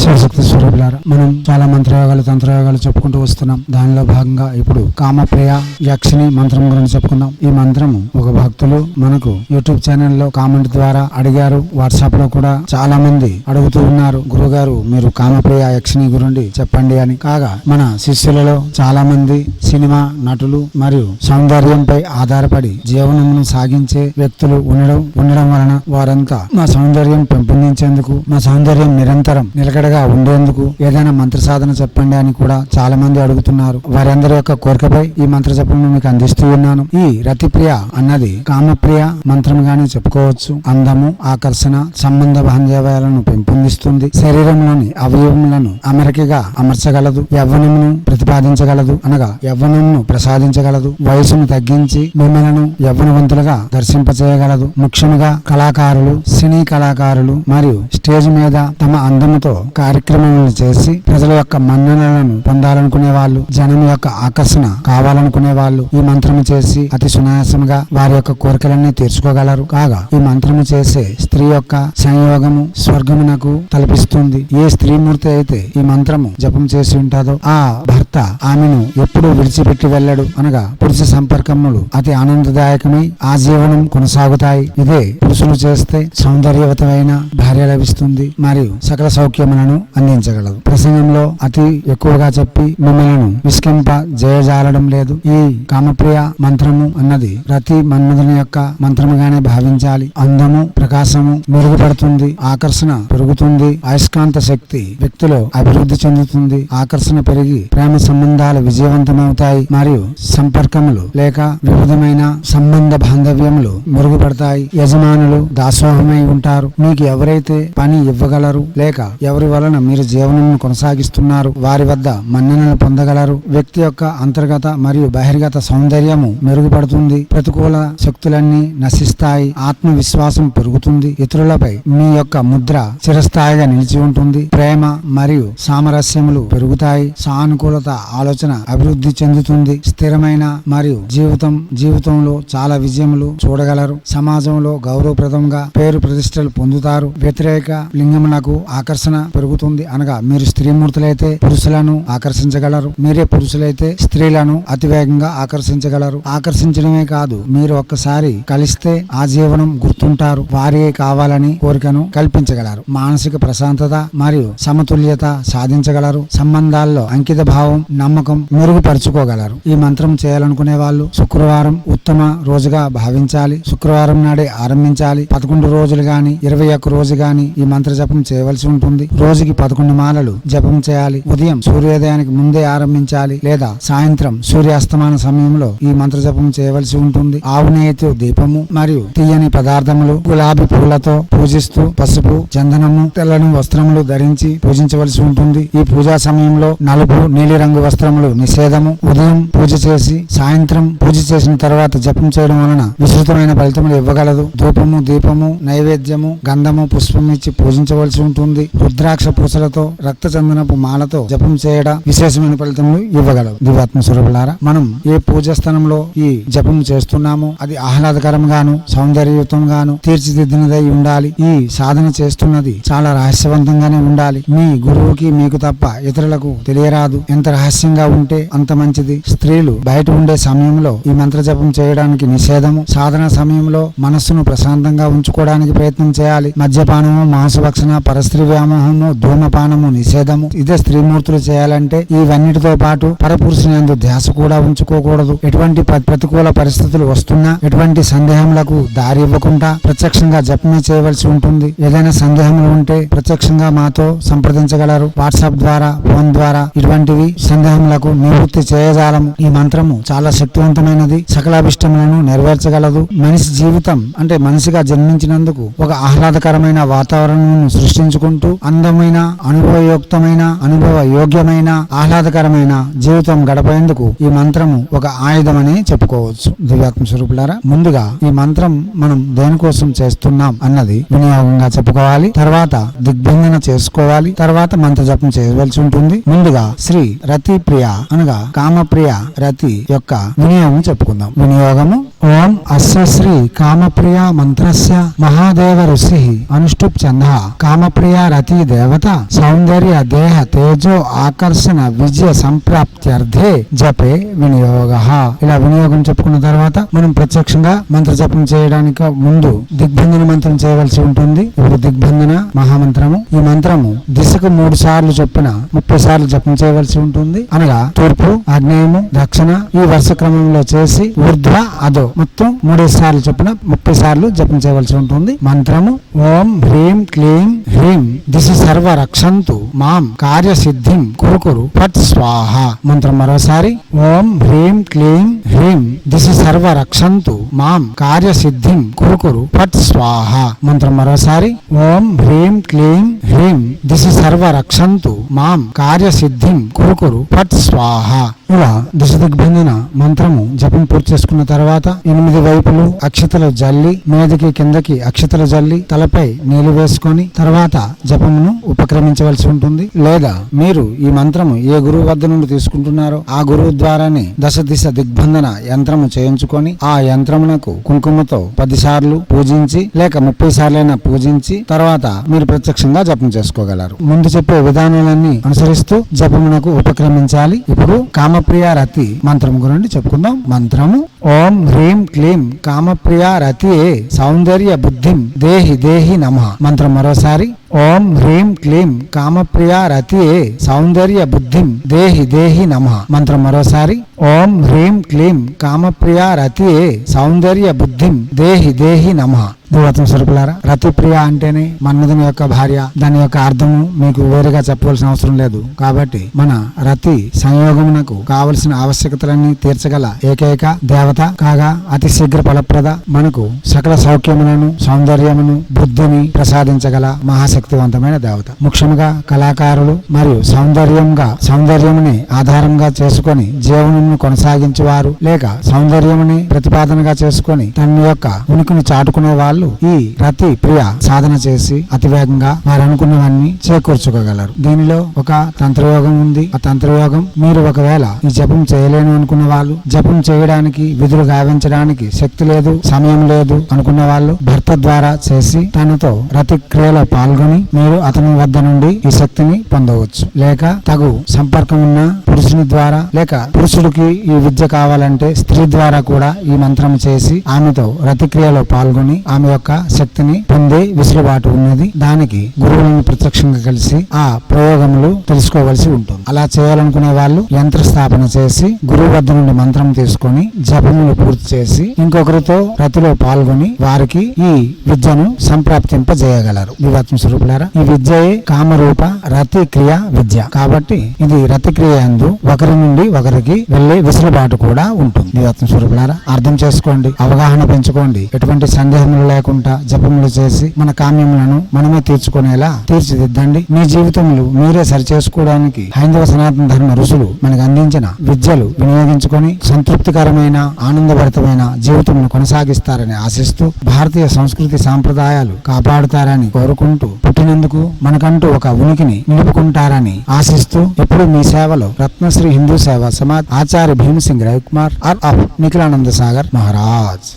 శివశక్తి స్వరూపులారా మనం చాలా మంత్రయోగాలు తంత్రయోగాలు చెప్పుకుంటూ వస్తున్నాం. దానిలో భాగంగా ఇప్పుడు కామప్రియ యక్షిని మంత్రం గురించి చెప్పుకుందాం. ఈ మంత్రము ఒక భక్తులు మనకు యూట్యూబ్ ఛానల్లో కామెంట్ ద్వారా అడిగారు. వాట్సాప్లో కూడా చాలా మంది అడుగుతూ ఉన్నారు. గురుగారు మీరు కామప్రియ యక్షిని గురించి చెప్పండి అని. కాగా మన శిష్యులలో చాలా మంది సినిమా నటులు మరియు సౌందర్యంపై ఆధారపడి జీవనమును సాగించే వ్యక్తులు ఉండడం ఉండడం వలన వారంతా మా సౌందర్యం పెంపొందించేందుకు మా సౌందర్యం నిరంతరం నిలకడగా ఉండేందుకు ఏదైనా మంత్ర సాధన చెప్పండి అని కూడా చాలా మంది అడుగుతున్నారు. వారందరి యొక్క కోరికపై ఈ మంత్ర జపమును మీకు అందిస్తూ ఉన్నాను. ఈ రతిప్రియ అన్నది కామప్రియ మంత్రంగానే చెప్పుకోవచ్చు. అందము ఆకర్షణ సంబంధ బాంధవ్యాలను పెంపొందిస్తుంది. శరీరంలోని అవయవములను అమరికగా అమర్చగలదు. యవ్వనమును ప్రతిపాదించగలదు. అనగా యవ్వనమును ప్రసాదించగలదు. వయసును తగ్గించి మిమ్మలను యవ్వనవంతులుగా దర్శింపచేయగలదు. ముఖ్యముగా కళాకారులు సినీ కళాకారులు మరియు స్టేజ్ మీద తమ అందముతో కార్యక్రమాలను చేసి ప్రజల యొక్క మన్ననలను పొందాలనుకునే వాళ్ళు జనం యొక్క ఆకర్షణ కావాలనుకునే వాళ్ళు ఈ మంత్రము చేసి అతి సునాయాసంగా వారి యొక్క కోరికలన్నీ తీర్చుకోగలరు. కాగా ఈ మంత్రము చేసే స్త్రీ యొక్క సంయోగము స్వర్గమునకు తలపిస్తుంది. ఏ స్త్రీమూర్తి అయితే ఈ మంత్రము జపం చేసి ఉంటుందో ఆ భర్త ఆమెను ఎప్పుడు విడిచిపెట్టి వెళ్ళడు. అనగా పురుష సంపర్కములు అతి ఆనందదాయకమై ఆజీవనం కొనసాగుతాయి. ఇదే పురుషులు చేస్తే సౌందర్యవతమైన భార్య లభిస్తుంది. మరియు సకల సౌఖ్యములను అందించగలదు. ప్రసంగంలో అతి ఎక్కువగా చెప్పి మిమ్మల్ని విస్కింప జయజాలడం లేదు. ఈ కామప్రియ మంత్రము అన్నది ప్రతి మన్మధుని యొక్క మంత్రముగానే భావించాలి. అందము ప్రకాశము మెరుగుపడుతుంది. ఆకర్షణ పెరుగుతుంది. అయస్కాంత శక్తి వ్యక్తిలో అభివృద్ధి చెందుతుంది. ఆకర్షణ పెరిగి ప్రేమ సంబంధాలు విజయవంతమవుతాయి. మరియు సంపర్కములు లేక వివిధమైన సంబంధ బాంధవ్యములు మెరుగుపడతాయి. యజమానులు దాసోహమై ఉంటారు. మీకు ఎవరైతే పని ఇవ్వగలరు లేక ఎవరు వలన మీరు జీవనం కొనసాగిస్తున్నారు. వారి వద్ద మన్ననలు పొందగలరు. వ్యక్తి యొక్క అంతర్గత మరియు బహిర్గత సౌందర్యము మెరుగుపడుతుంది. ప్రతికూల శక్తులన్నీ నశిస్తాయి. ఆత్మవిశ్వాసం పెరుగుతుంది. ఇతరులపై మీ యొక్క ముద్ర చిరస్థాయిగా నిలిచి ఉంటుంది. ప్రేమ మరియు సామరస్యములు పెరుగుతాయి. సానుకూలత ఆలోచన అభివృద్ధి చెందుతుంది. స్థిరమైన మరియు జీవితం జీవితంలో చాలా విజయములు చూడగలరు. సమాజంలో గౌరవప్రదంగా పేరు ప్రతిష్టలు పొందుతారు. వ్యతిరేక లింగమునకు ఆకర్షణ పెరుగుతుంది అనగా మీరు స్త్రీమూర్తులైతే పురుషులను ఆకర్షించగలరు. మీరే పురుషులైతే స్త్రీలను అతివేగంగా ఆకర్షించగలరు. ఆకర్షించడమే కాదు మీరు ఒక్కసారి కలిస్తే ఆ జీవనం గుర్తుంటారు. వారే కావాలని కోరికను కల్పించగలరు. మానసిక ప్రశాంతత మరియు సమతుల్యత సాధించగలరు. సంబంధాల్లో అంకిత భావం నమ్మకం మెరుగుపరుచుకోగలరు. ఈ మంత్రం చేయాలనుకునే వాళ్ళు శుక్రవారం ఉత్తమ రోజుగా భావించాలి. శుక్రవారం నాడే ఆరంభించాలి. పదకొండు రోజులు గాని ఇరవై ఒక్క రోజు గాని ఈ మంత్ర జపం చేయవలసి ఉంటుంది. రోజుకి పదకొండు మాలలు జపం చేయాలి. ఉదయం సూర్యోదయానికి ముందే ఆరంభించాలి లేదా సాయంత్రం సూర్యాస్తమాన సమయంలో ఈ మంత్ర జపం చేయవలసి ఉంటుంది. ఆవు నెయ్యితో దీపము మరియు తీయని పదార్థములు గులాబీ పూలతో పూజిస్తూ పసుపు చందనము తెల్లని వస్త్రములు ధరించి పూజించవలసి ఉంటుంది. ఈ పూజా సమయంలో నలుపు నీలిరంగు వస్త్రములు నిషేధము. ఉదయం పూజ చేసి సాయంత్రం పూజ చేసిన తర్వాత జపం చేయడం వలన విస్తృతమైన ఫలితములు ఇవ్వగలదు. ధూపము దీపము నైవేద్యము గంధము పుష్పం ఇచ్చి పూజించవలసి ఉంటుంది. రుద్రా రుద్రాక్ష పూసలతో రక్త చందనపు మాలతో జపం చేయడం? విశేషమైన ఫలితములు ఇవ్వగలవు. దివాత్మ స్వరూపులారా మనం ఏ పూజ స్థానంలో ఈ జపం చేస్తున్నామో అది ఆహ్లాదకరంగాను సౌందర్యయుతంగాను తీర్చిదిద్దినదై ఉండాలి. ఈ సాధన చేస్తున్నది చాలా రహస్యవంతంగానే ఉండాలి. మీ గురువుకి మీకు తప్ప ఇతరులకు తెలియరాదు. ఎంత రహస్యంగా ఉంటే అంత మంచిది. స్త్రీలు బయట ఉండే సమయంలో ఈ మంత్ర జపం చేయడానికి నిషేధము. సాధన సమయంలో మనస్సును ప్రశాంతంగా ఉంచుకోవడానికి ప్రయత్నం చేయాలి. మద్యపానము మాంసభక్షణ పరస్త్రీ వ్యామోహము ధూమపానము నిషేధము. ఇదే స్త్రీమూర్తులు చేయాలంటే ఇవన్నిటితో పాటు పరపురుషుని యందు ధ్యాస కూడా ఉంచుకోకూడదు. ఎటువంటి ప్రతికూల పరిస్థితులు వస్తున్నా ఎటువంటి సందేహములకు దారి ఇవ్వకుండా ప్రత్యక్షంగా జపమే చేయవలసి ఉంటుంది. ఏదైనా సందేహములు ఉంటే ప్రత్యక్షంగా మాతో సంప్రదించగలరు. వాట్సాప్ ద్వారా ఫోన్ ద్వారా ఇటువంటివి సందేహములకు నివృత్తి చేయజాలము. ఈ మంత్రము చాలా శక్తివంతమైనది. సకలాభిష్టములను నెరవేర్చగలదు. మనిషి జీవితం అంటే మనిషిగా జన్మించినందుకు ఒక ఆహ్లాదకరమైన వాతావరణం సృష్టించుకుంటూ అందం ఆనందకరమైన అనుభవయుక్తమైన అనుభవ యోగ్యమైన ఆహ్లాదకరమైన జీవితం గడపేందుకు ఈ మంత్రము ఒక ఆయుధమని చెప్పుకోవచ్చు. దివ్యాత్మ స్వరూపులారా ముందుగా ఈ మంత్రం మనం దేనికోసం చేస్తున్నాం అన్నది వినియోగంగా చెప్పుకోవాలి. తర్వాత దిగ్బంధన చేసుకోవాలి. తర్వాత మంత్ర జపం చేయవలసి ఉంటుంది. ముందుగా శ్రీ రతి ప్రియ అనగా కామప్రియ రతి యొక్క వినియోగం చెప్పుకుందాం. వినియోగము ఓం అశ్వశ్రీ కామప్రియ మంత్రస్య మహాదేవ ఋషి అనుష్ఠుప్ చంద కామప్రియ రతి దేవత సౌందర్య దేహ తేజో ఆకర్షణ విజయ సంప్రాప్త్యర్థే జపే వినియోగ. ఇలా వినియోగం చెప్పుకున్న తర్వాత మనం ప్రత్యక్షంగా మంత్ర జపం చేయడానికి ముందు దిగ్బంధన మంత్రం చేయవలసి ఉంటుంది. ఇప్పుడు దిగ్బంధన మహామంత్రము. ఈ మంత్రము దిశకు మూడు సార్లు చొప్పున ముప్పై సార్లు జపం చేయవలసి ఉంటుంది. అనగా తూర్పు ఆగ్నేయము దక్షిణ ఈ వరుస క్రమంలో చేసి ఊర్ధ్వ అదో మొత్తం మూడే సార్లు చొప్పున ముప్పై సార్లు జపం చేయవలసి ఉంటుంది. మంత్రము ఓం హ్రీం క్లీం హ్రీం. దిశ సర్వ రక్షంతు మాం కార్య సిద్ధిం కురుకురు ఫట్ స్వాహ. మంత్రం మరోసారి ఓం హ్రీం క్లీం హ్రీం. దిశ సర్వ రక్షంతు మాం కార్య సిద్ధిం కురుకురు ఫట్ స్వాహ. మంత్రం మరోసారి ఓం హ్రీం క్లీం హ్రీం. దిశ సర్వ రక్షంతు మాం కార్యసిద్ధిం సిద్ధిం కురుకురు ఫట్ స్వాహ. ఇలా దిశ దిగ్బంధన మంత్రము జపం పూర్తి చేసుకున్న తర్వాత ఎనిమిది వైపులు అక్షతలు జల్లి మీదకి కిందకి అక్షతలు జల్లి తలపై నీళ్ళు వేసుకొని తర్వాత జపమును ఉపక్రమించవలసి ఉంటుంది. లేదా మీరు ఈ మంత్రము ఏ గురువు వద్ద నుండి తీసుకుంటున్నారో ఆ గురువు ద్వారానే దశ దిశ దిగ్బంధన యంత్రము చేయించుకొని ఆ యంత్రమునకు కుంకుమతో పది సార్లు పూజించి లేక ముప్పై సార్లైనా పూజించి తర్వాత మీరు ప్రత్యక్షంగా జపం చేసుకోగలరు. ముందు చెప్పే విధానాలన్నీ అనుసరిస్తూ జపమునకు ఉపక్రమించాలి. ఇప్పుడు కామప్రియ రతి మంత్రం గురించి చెప్పుకుందాం. మంత్రము ఓం హ్రీం క్లీం కామప్రియ రతియే సౌందర్య బుద్ధిం దేహి దేహి నమ. మంత్రం మరోసారి. ఓం హ్రీం క్లీం కామప్రియ రతి సౌందర్య బుద్ధిం దేహి దేహి నమ. మంత్రం మరోసారి. ఓం హ్రీం క్లీం కామప్రియ రతి సౌందర్య బుద్ధిం దేహి దేహి నమ. దేవతం సరుకులారా రతిప్రియ అంటేనే మన్మధుని యొక్క భార్య దాని యొక్క అర్థము మీకు వేరుగా చెప్పవలసిన అవసరం లేదు. కాబట్టి మన రతి సంయోగమునకు కావలసిన ఆవశ్యకతలన్నీ తీర్చగల ఏకైక దేవత కాగా అతి శీఘ్ర ఫలప్రద మనకు సకల సౌఖ్యములను సౌందర్యమును బుద్ధిని ప్రసాదించగల శక్తివంతమైన దేవత. ముఖ్యంగా కళాకారులు మరియు సౌందర్యంగా సౌందర్యముని ఆధారంగా చేసుకొని జీవనమును కొనసాగించేవారు లేక సౌందర్యముని ప్రతిపాదనగా చేసుకొని తన యొక్క ఉనికిని చాటుకునే వాళ్ళు ఈ రతి ప్రియ సాధన చేసి అతి వేగంగా వారు అనుకున్నవన్నీ చేకూర్చుకోగలరు. దీనిలో ఒక తంత్రయోగం ఉంది. ఆ తంత్రయోగం మీరు ఒకవేళ ఈ జపం చేయలేను అనుకున్న వాళ్ళు జపం చేయడానికి విధులు గావించడానికి శక్తి లేదు సమయం లేదు అనుకున్న వాళ్ళు భర్త ద్వారా చేసి తనతో రతి క్రియలో పాల్గొని మీరు అతని వద్ద నుండి ఈ శక్తిని పొందవచ్చు. లేక తగు సంపర్కం ఉన్న పురుషుని ద్వారా లేక పురుషుడికి ఈ విద్య కావాలంటే స్త్రీ ద్వారా కూడా ఈ మంత్రం చేసి ఆమెతో రతిక్రియలో పాల్గొని ఆమె యొక్క శక్తిని పొందే విసులుబాటు ఉన్నది. దానికి గురువులను ప్రత్యక్షంగా కలిసి ఆ ప్రయోగములు తెలుసుకోవలసి ఉంటుంది. అలా చేయాలనుకునే వాళ్ళు యంత్ర స్థాపన చేసి గురువు వద్ద నుండి మంత్రం తీసుకొని జపములు పూర్తి చేసి ఇంకొకరితో రతిలో పాల్గొని వారికి ఈ విద్యను సంప్రాప్తింపజేయగలరు. దివాత్మ స్వరూపులారా ఈ విద్యయే కామరూప రతిక్రియ విద్య. కాబట్టి ఇది రతిక్రియ అందు ఒకరి నుండి ఒకరికి వెళ్ళే విసులుబాటు కూడా ఉంటుంది. దివాత్మ స్వరూపులారా అర్థం చేసుకోండి అవగాహన పెంచుకోండి. ఎటువంటి సందేహములు లేకుండా జపములు చేసి మన కామ్యములను మనమే తీర్చుకునేలా తీర్చిదిద్దండి. మీ జీవితంలో మీరే సరిచేసుకోవడానికి హైందవ సనాతన ధర్మ ఋషులు మనకు అందించిన విద్యలు వినియోగించుకొని సంతృప్తికరమైన ఆనందభరితమైన జీవితమును కొనసాగిస్తారని ఆశిస్తూ భారతీయ సంస్కృతి సాంప్రదాయాలు కాపాడుతారని కోరుకుంటూ పుట్టినందుకు మనకంటూ ఒక ఉనికిని నిలుపుకుంటారని ఆశిస్తూ ఎప్పుడు మీ సేవలో రత్నశ్రీ హిందూ సేవ సమాజ్ ఆచార్య భీమసింగ్ రవికుమార్ ఆర్ ఆఫ్ నిఖిలానంద సాగర్ మహారాజ్.